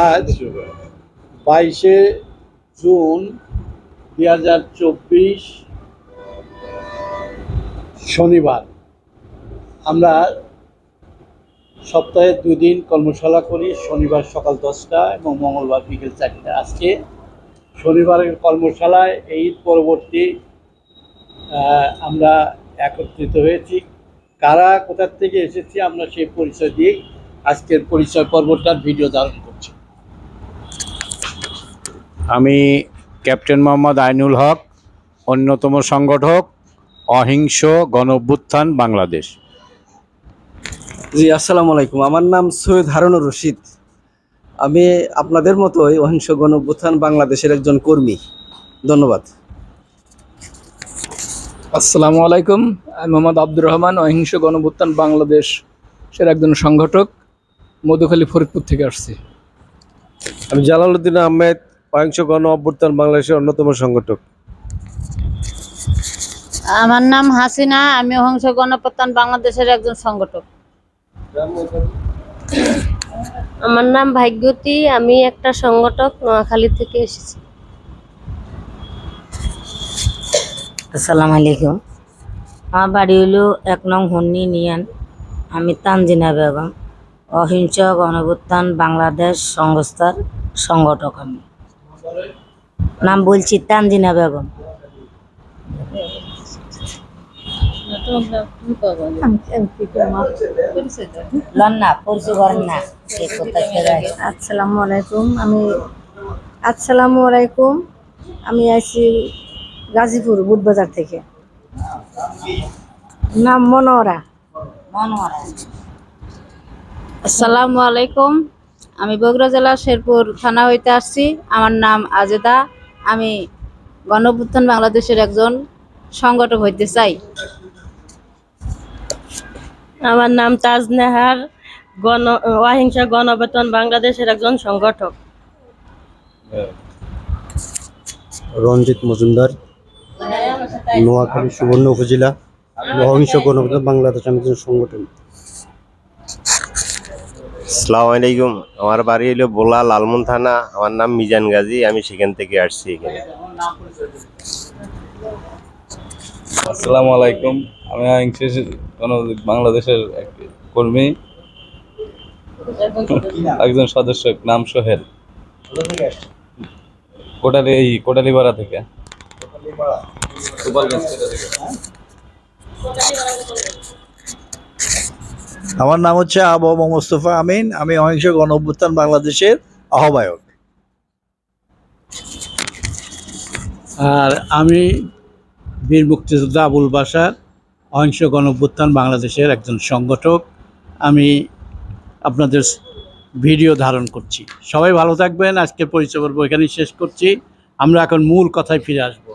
আজ বাইশে জুন দুই হাজার চব্বিশ শনিবার। আমরা সপ্তাহে দুই দিন কর্মশালা করি, শনিবার সকাল দশটা এবং মঙ্গলবার বিকেল চারটা আজকে শনিবারের কর্মশালায় এই পরবর্তী আমরা একত্রিত হয়েছি। কারা কোথার থেকে এসেছি আমরা সেই পরিচয় দিয়ে আজকের পরিচয় পর্বটার ভিডিও ধারণ আমি ক্যাপ্টেন মোহাম্মদ আইনুল হক অন্যতম সংগঠক অহিংস গণ অভ্যুত্থান বাংলাদেশ। জি আসসালামু আলাইকুম। আমার নাম সৈয়দ হারুনুর রশিদ। আমি আপনাদের মতোই অহিংস গণঅভ্যুত্থান বাংলাদেশের একজন কর্মী। ধন্যবাদ। আসসালামু আলাইকুম। আমি মোহাম্মদ আব্দুর রহমান অহিংস গণভুত্থান বাংলাদেশ সের একজন সংগঠক মধুখালী ফরিদপুর থেকে আসছি। আমি জালালউদ্দিন আহমেদ অহিংস গণ অভ্যুত্থান বাংলাদেশের অন্যতম সংগঠক। আমার নাম হাসিনা আমি অহিংস গণপ্রত্যান বাংলাদেশের একজন সংগঠক। আমার নাম ভাগ্যতী আমি একটা সংগঠক নোয়াখালী থেকে এসেছি। আসসালামু আলাইকুম। আমার বাড়ি হলো এক নং হন্নি নিয়ান। আমি তানজিনা বেগম। অহিংস গণভুত্থান বাংলাদেশ সংস্থার সংগঠক আমি। নাম বলছি তানজিনা বেগম। আসসালামু আলাইকুম। আমি আসসালামু আলাইকুম। আমি আছি গাজীপুর বুটবাজার থেকে। নাম মনোহরা মনোয়ারা। আসসালামু আলাইকুম। আমি বগুড়া জেলা শেরপুর থানা হইতে আসছি। আমার নাম আজেদা। আমি গণপ্রত্যান বাংলাদেশের একজন সংগঠক হইতে চাই। আমার নাম তাজ নেহার গণ অহিংসা গণবেতন বাংলাদেশের একজন সংগঠক। রঞ্জিত মজুমদার নোয়াখালী সুবর্ণ উপজেলা। অহিংস গণ অভ্যুত্থান বাংলাদেশ আমি একজন সংগঠন আসসালামু আলাইকুম। আমার বাড়ি হলো বোলা লালমন থানা। আমার নাম মিজান গাজী। আমি সেখান থেকে আসছি এখানে। আসসালামু আলাইকুম। আমি গণ বাংলাদেশের এক কর্মী। একজন সদস্য নাম সোহেল। কোটালি এই কোটালিপাড়া থেকে। গোপালগঞ্জ কোটা থেকে। আমার নাম হচ্ছে আবু মোস্তফা আমিন, আমি অহিংস গণ অভ্যুত্থান বাংলাদেশের আহ্বায়ক। আর আমি বীর মুক্তিযোদ্ধা আবুল বাসার অহিংস গণ অভ্যুত্থান বাংলাদেশের একজন সংগঠক। আমি আপনাদের ভিডিও ধারণ করছি। সবাই ভালো থাকবেন আজকে পরিচয় পর্ব এখানেই শেষ করছি। আমরা এখন মূল কথায় ফিরে আসব।